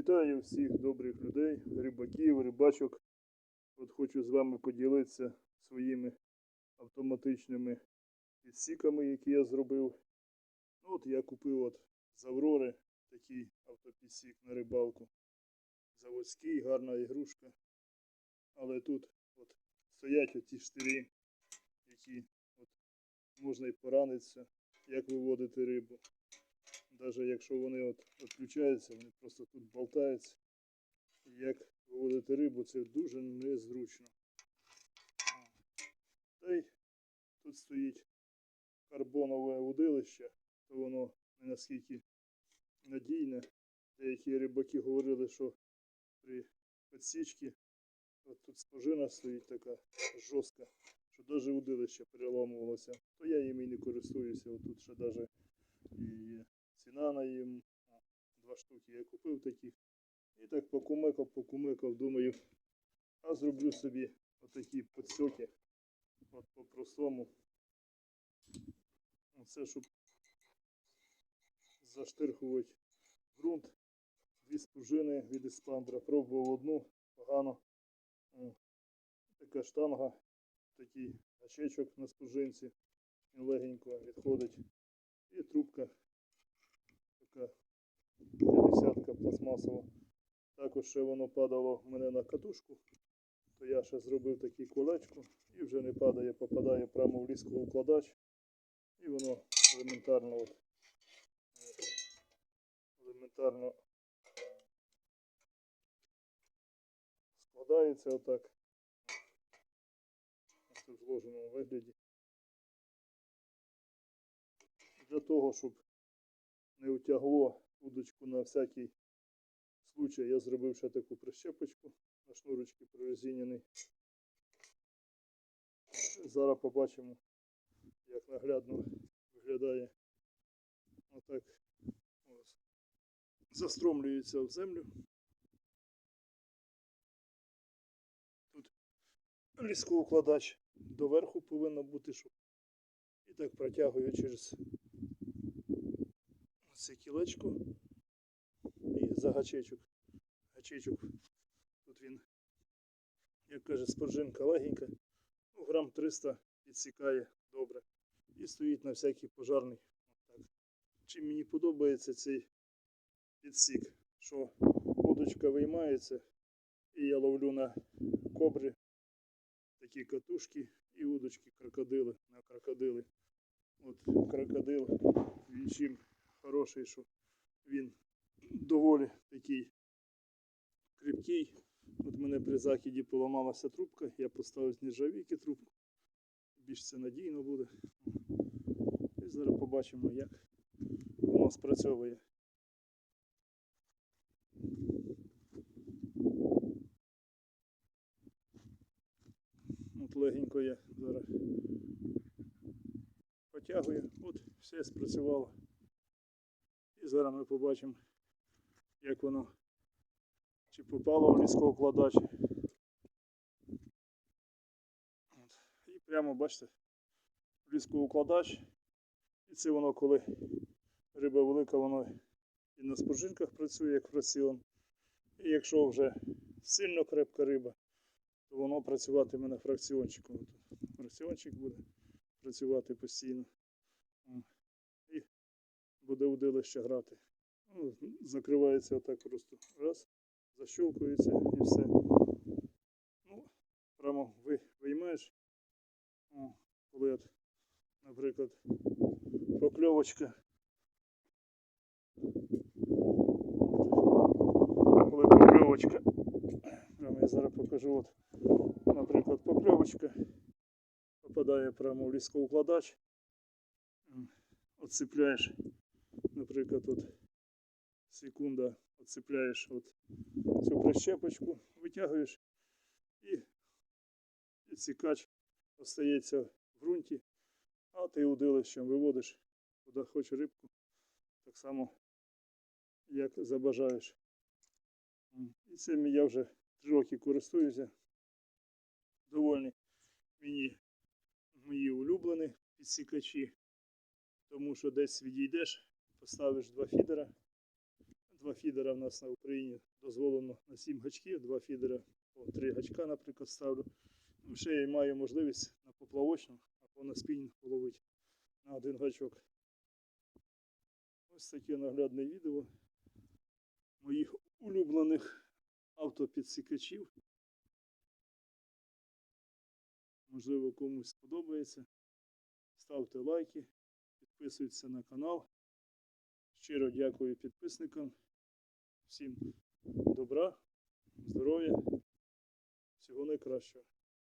Вітаю всіх добрих людей, рибаків, рибачок. От хочу з вами поділитися своїми автоматичними підсіками, які я зробив. Ну, от я купив от з Аврори такий автопідсік на рибалку. Заводський, гарна ігрушка. Але тут от стоять оті штирі, які от можна і поранитися, як виводити рибу. Навіть якщо вони відключаються, вони просто тут болтаються. Як виводити рибу, це дуже незручно. Та й тут стоїть карбонове удилище, то воно не наскільки надійне. Деякі рибаки говорили, що при підсічці от тут спожина стоїть така жорстка, що навіть удилище переламувалося. То я їм і не користуюся. От тут ще навіть і є ціна на їм. Два штуки я купив таких. І так покумекав, покумекав, думаю, а зроблю собі отакі підсоки. От по-простому. Оце, щоб заштирхувати ґрунт. Дві спружини від еспандера. Пробував одну, погано. Така штанга, такий гачечок на спружинці. Легенько відходить. І трубка така 50 пластмасова. Також ще воно падало в мене на катушку, то я ще зробив таку колечко і вже не падає, попадає прямо в ліскоукладач. І воно елементарно от, е, елементарно складається отак. В зложеному вигляді. Для того, щоб не утягло удочку на всякий случай, я зробив ще таку прищепочку на шнурочки прорезинений. Зараз побачимо, як наглядно виглядає. Отак ось. застромлюється в землю. Тут ліскоукладач доверху повинно бути, щоб і так протягую через це кілечко і за гачечок. Гачечок. Тут він, як каже, споржинка легенька. Ну, грам 300 підсікає добре. І стоїть на всякий пожарний. Отак. Чим мені подобається цей підсік, що удочка виймається, і я ловлю на кобри такі катушки і удочки крокодили на крокодили. От крокодил, він чим хороший, що він доволі такий кріпкий. От мене при закиді поламалася трубка, я поставив з нержавійки трубку. Більш це надійно буде. І зараз побачимо, як воно спрацьовує. От легенько я зараз потягую. От все спрацювало. І зараз ми побачимо, як воно чи попало в ліскоукладач. От. І прямо бачите, в ліскоукладач. І це воно, коли риба велика, воно і на спожинках працює як фраціон. І якщо вже сильно крепка риба, то воно працюватиме на фракціончику. Фракціончик буде працювати постійно. Буде удилище грати. Ну, закривається отак просто раз, защелкується і все. Ну, прямо ви, виймаєш. О, коли от, наприклад, покльовочка. Коли покльовочка. Прямо я зараз покажу. От, наприклад, покльовочка попадає прямо в ліскоукладач. Отцепляєш, наприклад, от секунда отцепляєш от цю прищепочку, витягуєш і відсікач остається в ґрунті, а ти удилищем виводиш куди хочеш рибку, так само як забажаєш. І цим я вже три роки користуюся. Довольні мені мої улюблені підсікачі, тому що десь відійдеш, поставиш два фідера. два фідера в нас на Україні дозволено на 7 гачків, два фідера по 3 гачка, наприклад, ставлю. Ще я маю можливість на поплавочну або на спінінг половити на один гачок. Ось таке наглядне відео моїх улюблених автопідсікачів. Можливо, комусь сподобається. Ставте лайки, підписуйтесь на канал. Щиро дякую підписникам. Всім добра, здоров'я, всього найкращого.